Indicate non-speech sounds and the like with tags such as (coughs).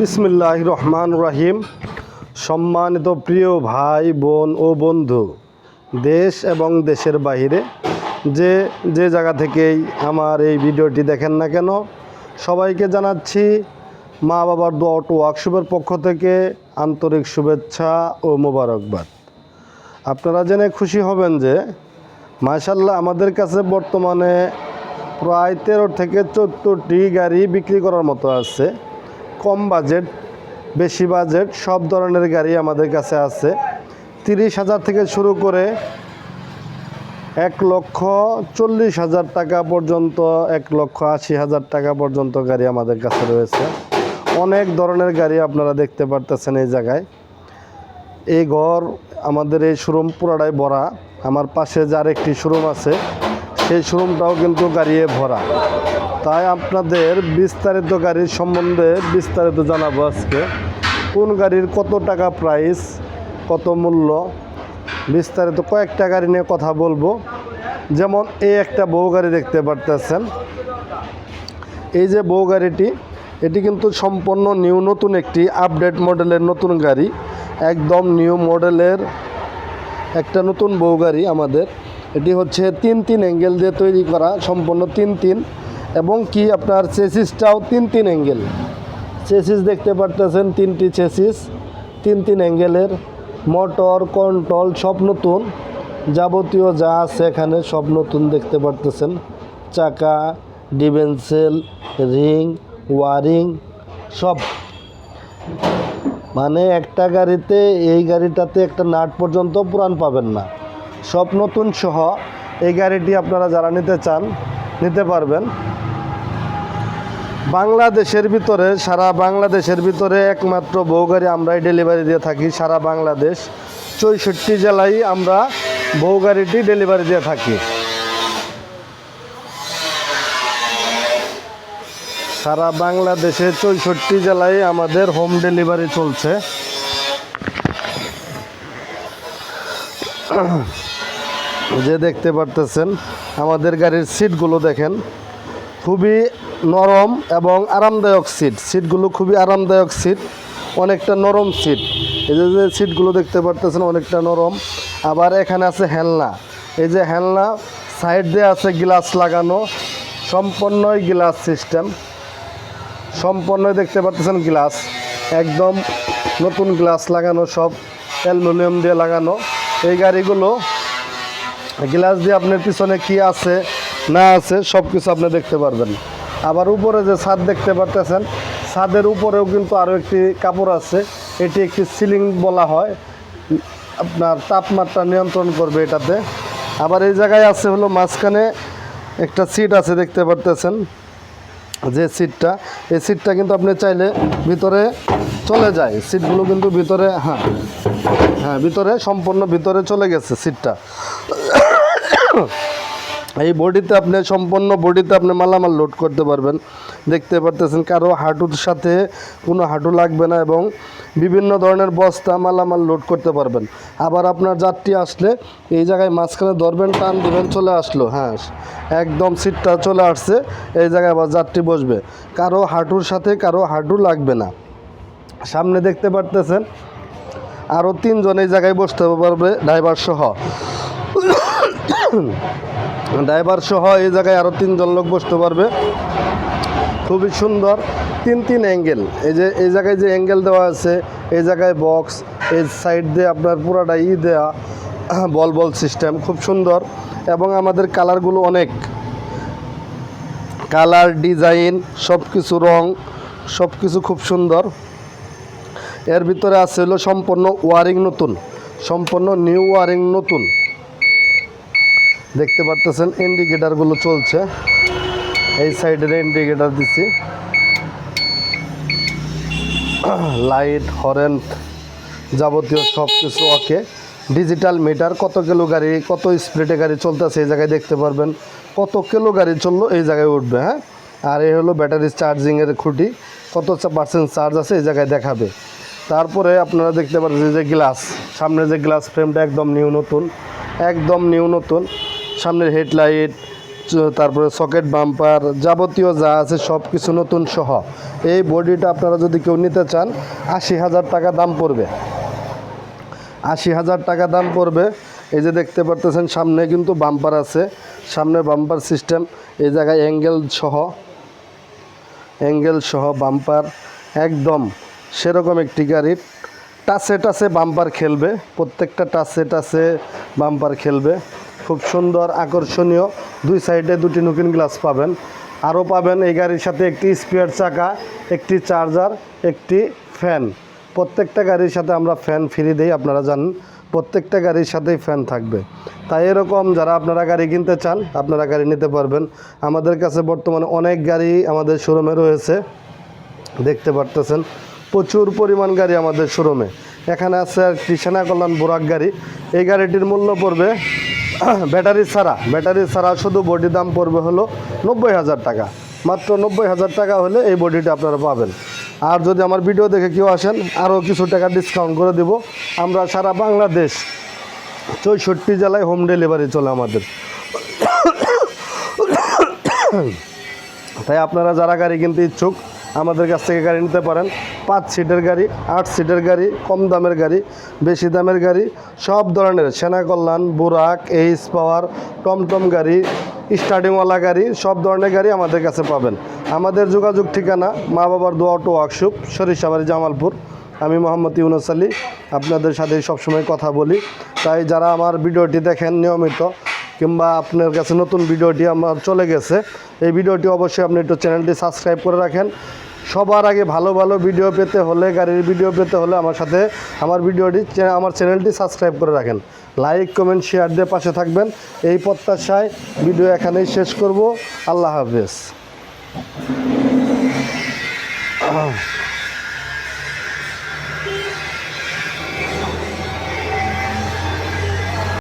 বিসমিল্লাহ রহমান রাহিম। সম্মানিত প্রিয় ভাই, বোন ও বন্ধু, দেশ এবং দেশের বাইরে, যে যে জায়গা থেকেই আমার এই ভিডিওটি দেখেন না কেন, সবাইকে জানাচ্ছি মা বাবার দোয়া অটো ওয়ার্কশপের পক্ষ থেকে আন্তরিক শুভেচ্ছা ও মোবারকবাদ। আপনারা জেনে খুশি হবেন যে মাশাল্লাহ আমাদের কাছে বর্তমানে প্রায় তেরো থেকে চোদ্দোটি গাড়ি বিক্রি করার মতো আছে। কম বাজেট, বেশি বাজেট, সব ধরনের গাড়ি আমাদের কাছে আছে। তিরিশ হাজার থেকে শুরু করে এক লক্ষ চল্লিশ হাজার টাকা পর্যন্ত, এক লক্ষ আশি হাজার টাকা পর্যন্ত গাড়ি আমাদের কাছে রয়েছে। অনেক ধরনের গাড়ি আপনারা দেখতে পারতেছেন এই জায়গায়। এই ঘর আমাদের এই শোরুম পুরাটাই ভরা। আমার পাশে যার একটি শোরুম আছে, সেই শোরুমটাও কিন্তু গাড়িয়ে ভরা। তাই আপনাদের বিস্তারিত গাড়ির সম্বন্ধে বিস্তারিত জানাব আজকে। কোন গাড়ির কত টাকা প্রাইস কত মূল্য, বিস্তারিত কয়েকটা গাড়ি নিয়ে কথা বলব। যেমন এই একটা বউ গাড়ি দেখতে পারতেছেন। এই যে বউ গাড়িটি, এটি কিন্তু সম্পূর্ণ নিউ নতুন একটি আপডেট মডেলের নতুন গাড়ি। একদম নিউ মডেলের একটা নতুন বউ গাড়ি আমাদের। এটি হচ্ছে তিন তিন অ্যাঙ্গেল দিয়ে তৈরি করা, সম্পূর্ণ তিন তিন। এবং কি আপনার চেসিসটাও তিন তিন অ্যাঙ্গেল। চেসিস দেখতে পারতেছেন তিনটি চেসিস, তিন তিন অ্যাঙ্গেলের। মোটর, কন্ট্রোল, সব নতুন। যাবতীয় যা আছে এখানে সব নতুন দেখতে পারতেছেন। চাকা, ডিভেন্সেল, রিং, ওয়ারিং, সব। মানে একটা গাড়িতে, এই গাড়িটাতে একটা নাট পর্যন্ত পুরান পাবেন না। সব নতুন সহ এই গাড়িটি আপনারা যারা নিতে চান, নিতে পারবেন। বাংলাদেশের ভিতরে, সারা বাংলাদেশের ভিতরে একমাত্র বউ গাড়ি আমরাই ডেলিভারি দিয়ে থাকি। সারা বাংলাদেশ, চৌষট্টি জেলায় আমরা বউ গাড়িটি ডেলিভারি দিয়ে থাকি। সারা বাংলাদেশে চৌষট্টি জেলায় আমাদের হোম ডেলিভারি চলছে। যে দেখতে পারতেছেন, আমাদের গাড়ির সিটগুলো দেখেন। খুবই নরম এবং আরামদায়ক সিট সিটগুলো খুবই আরামদায়ক সিট অনেকটা নরম সিট এই যে যে সিটগুলো দেখতে পারতেছেন, অনেকটা নরম। আবার এখানে আছে হেলনা। এই যে হেলনা সাইড দিয়ে আছে গ্লাস লাগানো। সম্পূর্ণই গ্লাস সিস্টেম সম্পূর্ণ দেখতে পাচ্ছেন গ্লাস একদম নতুন গ্লাস লাগানো সব, অ্যালুমিনিয়াম দিয়ে লাগানো। এই গাড়িগুলো গ্লাস দিয়ে আপনার পিছনে কি আছে না আছে সব কিছু আপনি দেখতে পারবেন। আবার উপরে যে ছাদ দেখতে পারতেছেন, ছাদের উপরেও কিন্তু আরও একটি কাপড় আছে। এটি একটি সিলিং বলা হয়। আপনার তাপমাত্রা নিয়ন্ত্রণ করবে এটাতে। আবার এই জায়গায় আছে হলো মাঝখানে একটা সিট আছে, দেখতে পারতেছেন যে সিটটা। এই সিটটা কিন্তু আপনি চাইলে ভিতরে চলে যায়। সিটগুলো কিন্তু ভিতরে হ্যাঁ হ্যাঁ ভিতরে, সম্পূর্ণ ভিতরে চলে গেছে সিটটা। এই বডিতে আপনি সম্পূর্ণ বডিতে আপনি মালামাল লোড করতে পারবেন। দেখতে পারতেছেন কারও হাঁটুর সাথে কোনো হাঁটু লাগবে না এবং বিভিন্ন ধরনের বস্তা মালামাল লোড করতে পারবেন। আবার আপনার যাত্রী আসলে এই জায়গায় মাঝখানে ধরবেন, টান দেবেন, চলে আসলো। হ্যাঁ একদম সিটটা চলে আসছে, এই জায়গায় আবার যাত্রী বসবে। কারও হাঁটুর সাথে কারও হাঁটু লাগবে না। সামনে দেখতে পারতেছেন আরও তিনজন এই জায়গায় বসতে পারবে ড্রাইভার সহ। ড্রাইভার সহ এই জায়গায় আরও তিনজন লোক বসতে পারবে। খুবই সুন্দর তিন তিন অ্যাঙ্গেল। এই যে, এই জায়গায় যে অ্যাঙ্গেল দেওয়া আছে, এই জায়গায় বক্স, এই সাইড দিয়ে আপনার পুরাটা ই দেওয়া বল বল সিস্টেম খুব সুন্দর এবং আমাদের কালারগুলো অনেক। কালার, ডিজাইন সব কিছু রং সব কিছু খুব সুন্দর। এর ভিতরে আছে হলো সম্পূর্ণ ওয়ারিং নতুন, সম্পূর্ণ নিউ ওয়ারিং নতুন। দেখতে পারতেছেন ইন্ডিকেটারগুলো চলছে। এই সাইডের ইন্ডিকেটার দিছি। লাইট হরেন যাবতীয় সব কিছু ওকে ডিজিটাল মিটার কত কিলো গাড়ি, কত স্পিডে গাড়ি চলতেছে এই জায়গায় দেখতে পারবেন। কত কিলো গাড়ি চলল এই জায়গায় উঠবে হ্যাঁ? আর এই হলো ব্যাটারি চার্জিংয়ের খুঁটি। কত পার্সেন্ট চার্জ আছে এই জায়গায় দেখাবে। তারপরে আপনারা দেখতে পাচ্ছেন যে গ্লাস সামনে যে গ্লাস ফ্রেমটা একদম নিউ নতুন। একদম নিউ নতুন। সামনের হেডলাইট তারপরে সকেট বাম্পার, যাবতীয় যা আছে সব কিছু নতুন সহ। এই বডিটা আপনারা যদি কেউ নিতে চান, আশি হাজার টাকা দাম পড়বে। আশি হাজার টাকা দাম পড়বে। এই যে দেখতে পারতেছেন, সামনে কিন্তু বাম্পার আছে। সামনে বাম্পার সিস্টেম, এই জায়গায় অ্যাঙ্গেল সহ। অ্যাঙ্গেল সহ বাম্পার, একদম সেরকম একটি গাড়ি। টাসে টাসে বাম্পার খেলবে, প্রত্যেকটা টাসে টাসে বাম্পার খেলবে। খুব সুন্দর, আকর্ষণীয়। দুই সাইডে দুটি নুকিন গ্লাস পাবেন। আরও পাবেন এই গাড়ির সাথে একটি স্পিয়ার চাকা, একটি চার্জার, একটি ফ্যান। প্রত্যেকটা গাড়ির সাথে আমরা ফ্যান ফ্রি দিই, আপনারা জানেন। প্রত্যেকটা গাড়ির সাথেই ফ্যান থাকবে। তাই এরকম যারা আপনারা গাড়ি কিনতে চান, আপনারা গাড়ি নিতে পারবেন। আমাদের কাছে বর্তমানে অনেক গাড়ি আমাদের শোরুমে রয়েছে। দেখতে পারতেছেন, প্রচুর পরিমাণ গাড়ি আমাদের শোরুমে। এখানে আছে কৃষ্ণা কল্যাণ বোরাক গাড়ি। এই গাড়িটির মূল্য পড়বে (coughs) ব্যাটারি ছাড়া ব্যাটারি ছাড়া শুধু বডি দাম পড়বে হলো নব্বই হাজার টাকা। মাত্র নব্বই হাজার টাকা হলে এই বডিটা আপনারা পাবেন। আর যদি আমার ভিডিও দেখে কেউ আসেন, আরও কিছু টাকা ডিসকাউন্ট করে দিব। আমরা সারা বাংলাদেশ চৌষট্টি জেলায় হোম ডেলিভারি চলে আমাদের। (coughs) তাই আপনারা যারা গাড়ি কিনতে ইচ্ছুক আমাদের কাছ থেকে গাড়ি নিতে পারেন। পাঁচ সিটের গাড়ি, আট সিটের গাড়ি, কম দামের গাড়ি, বেশি দামের গাড়ি, সব ধরনের সেনা কল্যাণ, বুরাক এইচ পাওয়ার টমটম গাড়ি, স্টার্টিংওয়ালা গাড়ি, সব ধরনের গাড়ি আমাদের কাছে পাবেন। আমাদের যোগাযোগ ঠিকানা মা বাবার দোয়া অটো ওয়ার্কশপ, সরিষাবাড়ি, জামালপুর। আমি মোহাম্মদ ইউনুস আলী, আপনাদের সাথে সবসময় কথা বলি। তাই যারা আমার ভিডিওটি দেখেন নিয়মিত কিংবা আপনার কাছে নতুন ভিডিওটি আমার চলে গেছে, এই ভিডিওটি অবশ্যই আপনি একটু চ্যানেলটি সাবস্ক্রাইব করে রাখেন। সবার আগে ভালো ভালো ভিডিও পেতে হলে, গাড়ির ভিডিও পেতে হলে আমার সাথে আমার ভিডিওটি আমার চ্যানেলটি সাবস্ক্রাইব করে রাখেন। লাইক, কমেন্ট, শেয়ার দিয়ে পাশে থাকবেন। এই প্রত্যাশায় ভিডিও এখানেই শেষ করব। আল্লাহ হাফেজ।